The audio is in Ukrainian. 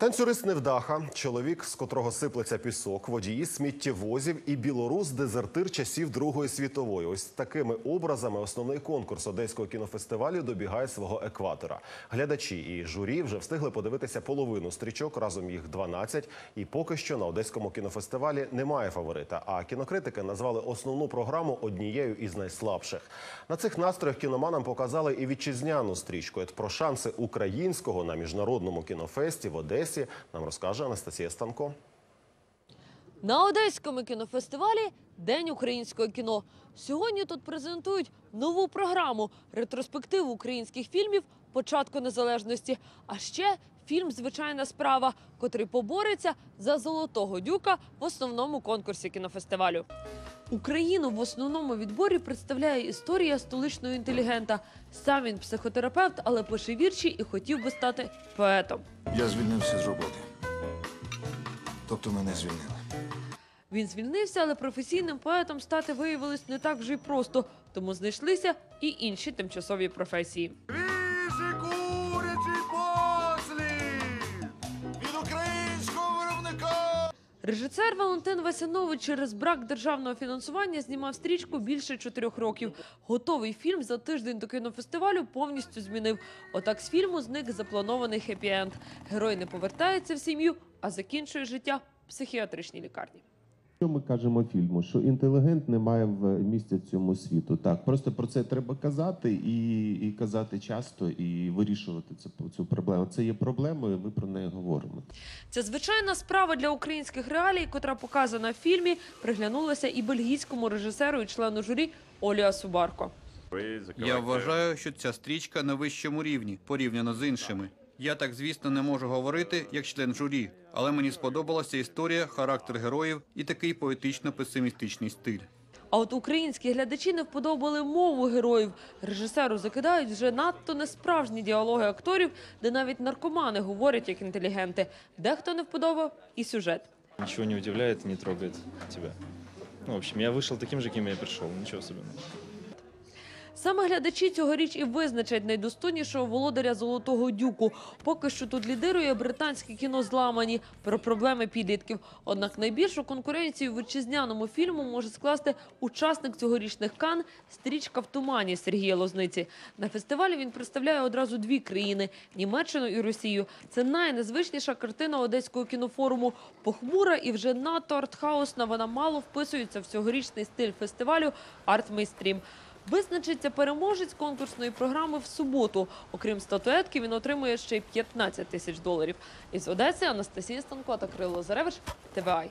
Танцюрист невдаха, чоловік, з котрого сиплеться пісок, водії сміттєвозів і білорус дезертир часів Другої світової. Ось такими образами основний конкурс одеського кінофестивалю добігає свого екватора. Глядачі і журі вже встигли подивитися половину стрічок, разом їх 12. І поки що на одеському кінофестивалі немає фаворита. А кінокритики назвали основну програму однією із найслабших. На цих настроях кіноманам показали і вітчизняну стрічку. Про шанси українського на міжнародному кінофесті в Одесі нам розкаже Анастасія Станко. На Одеському кінофестивалі День українського кіно. Сьогодні тут презентують нову програму ретроспективу українських фільмів початку незалежності. А ще фільм Звичайна справа, котрий побореться за золотого дюка в основному конкурсі кінофестивалю. Україну в основному відборі представляє історія столичного інтелігента. Сам він психотерапевт, але пише вірші і хотів би стати поетом. Я звільнився з роботи. Тобто мене звільнили. Він звільнився, але професійним поетом стати виявилось не так вже й просто, тому знайшлися і інші тимчасові професії. Режисер Валентин Васянович через брак державного фінансування знімав стрічку більше чотирьох років. Готовий фільм за тиждень до кінофестивалю повністю змінив. Отак з фільму зник запланований хеппі-енд. Герой не повертається в сім'ю, а закінчує життя в психіатричній лікарні. Що ми кажемо фільму? Що інтелігент не має в місця в цьому світу. Так, просто про це треба казати і, і казати часто, і вирішувати цю, цю проблему. Це є проблемою, ми про неї говоримо. Це звичайна справа для українських реалій, котра показана в фільмі, приглянулася і бельгійському режисеру і члену журі Олі Асубарко. Я вважаю, що ця стрічка на вищому рівні порівняно з іншими. Я так, звісно, не можу говорити як член журі, але мені сподобалася історія, характер героїв і такий поетично-песимістичний стиль. А от українські глядачі не вподобали мову героїв. Режисеру закидають вже надто несправжні діалоги акторів, де навіть наркомани говорять як інтелігенти. Дехто не вподобав і сюжет. Ничего не удивляет и не трогает тебя. Ну, в общем, я вышел таким же, кем я и пришел. Ничего особенного. Саме глядачі цьогоріч і визначать найдостойнішого володаря золотого дюку. Поки що тут лідирує британське кіно зламані про проблеми підлітків. Однак найбільшу конкуренцію вітчизняному фільму може скласти учасник цьогорічних кан стрічка в тумані Сергія Лозниці. На фестивалі він представляє одразу дві країни Німеччину і Росію. Це найнезвичніша картина одеського кінофоруму. Похмура і вже надто артхаусна. Вона мало вписується в цьогорічний стиль фестивалю «Артмейстрім». Визначиться переможець конкурсної програми в суботу. Окрім статуетки, він отримує ще й 15 тисяч доларів. Із Одеси Анастасія Станко та Кирило Заревич, ТВАЙ.